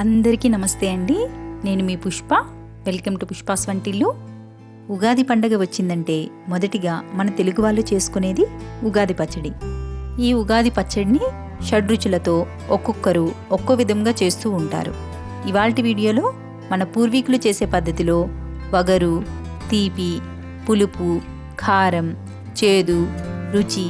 అందరికీ నమస్తే అండి. నేను మీ పుష్ప. వెల్కమ్ టు పుష్పాస్ వంటిల్లు. ఉగాది పండగ వచ్చిందంటే మొదటిగా మన తెలుగు వాళ్ళు చేసుకునేది ఉగాది పచ్చడి. ఈ ఉగాది పచ్చడిని షడ్రుచులతో ఒక్కొక్కరు ఒక్కో విధంగా చేస్తూ ఉంటారు. ఇవాల్టి వీడియోలో మన పూర్వీకులు చేసే పద్ధతిలో వగరు తీపి పులుపు కారం చేదు రుచి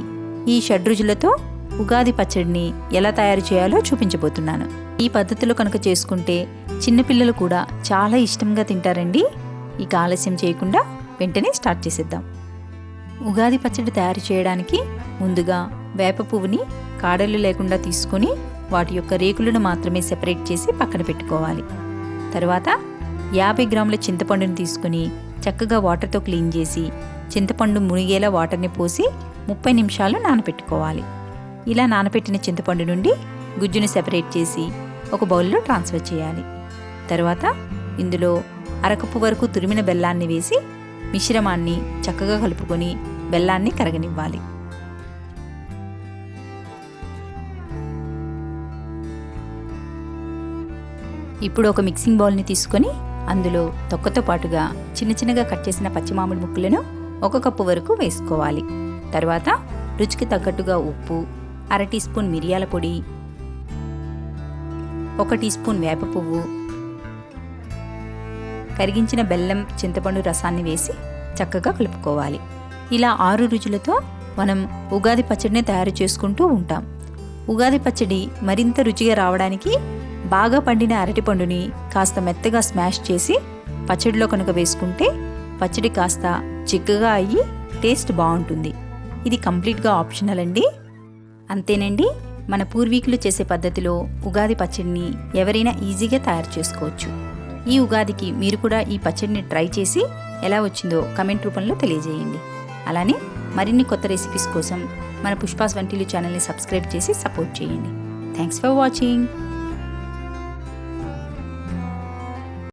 ఈ షడ్రుచులతో ఉగాది పచ్చడిని ఎలా తయారు చేయాలో చూపించబోతున్నాను. ఈ పద్ధతిలో కనుక చేసుకుంటే చిన్నపిల్లలు కూడా చాలా ఇష్టంగా తింటారండి. ఇక ఆలస్యం చేయకుండా వెంటనే స్టార్ట్ చేసేద్దాం. ఉగాది పచ్చడి తయారు చేయడానికి ముందుగా వేప పువ్వుని కాడలు లేకుండా తీసుకొని వాటి యొక్క రేకులను మాత్రమే సెపరేట్ చేసి పక్కన పెట్టుకోవాలి. తర్వాత యాభై గ్రాముల చింతపండుని తీసుకుని చక్కగా వాటర్తో క్లీన్ చేసి చింతపండు మునిగేలా వాటర్ని పోసి ముప్పై నిమిషాలు నానబెట్టుకోవాలి ఇలా నానబెట్టిన చింతపండు నుండి గుజ్జును సెపరేట్ చేసి ఒక బౌల్లో ట్రాన్స్ఫర్ చేయాలి. తర్వాత ఇందులో అరకప్పు వరకు తురిమిన బెల్లాన్ని వేసి మిశ్రమాన్ని చక్కగా కలుపుకొని బెల్లాన్ని కరగనివ్వాలి. ఇప్పుడు ఒక మిక్సింగ్ బౌల్ని తీసుకొని అందులో తొక్కతో పాటుగా చిన్న చిన్నగా కట్ చేసిన పచ్చిమామిడి ముక్కలను ఒక కప్పు వరకు వేసుకోవాలి. తర్వాత రుచికి తగ్గట్టుగా ఉప్పు అర టీ స్పూన్ మిరియాల పొడి ఒక టీ స్పూన్ వేప పువ్వు కరిగించిన బెల్లం చింతపండు రసాన్ని వేసి చక్కగా కలుపుకోవాలి. ఇలా ఆరు రుచులతో మనం ఉగాది పచ్చడిని తయారు చేసుకుంటూ ఉంటాం. ఉగాది పచ్చడి మరింత రుచిగా రావడానికి బాగా పండిన అరటిపండుని కాస్త మెత్తగా స్మాష్ చేసి పచ్చడిలో కనుక వేసుకుంటే పచ్చడి కాస్త చిక్కగా అయ్యి టేస్ట్ బాగుంటుంది. ఇది కంప్లీట్గా ఆప్షనల్ అండి. అంతేనండి మన పూర్వీకులు చేసే పద్ధతిలో ఉగాది పచ్చడిని ఎవరైనా ఈజీగా తయారు చేసుకోవచ్చు. ఈ ఉగాదికి మీరు కూడా ఈ పచ్చడిని ట్రై చేసి ఎలా వచ్చిందో కమెంట్ రూపంలో తెలియజేయండి. అలానే మరిన్ని కొత్త రెసిపీస్ కోసం మన పుష్పాస్ వంటిలు ఛానల్ని సబ్స్క్రైబ్ చేసి సపోర్ట్ చేయండి. Thanks for watching.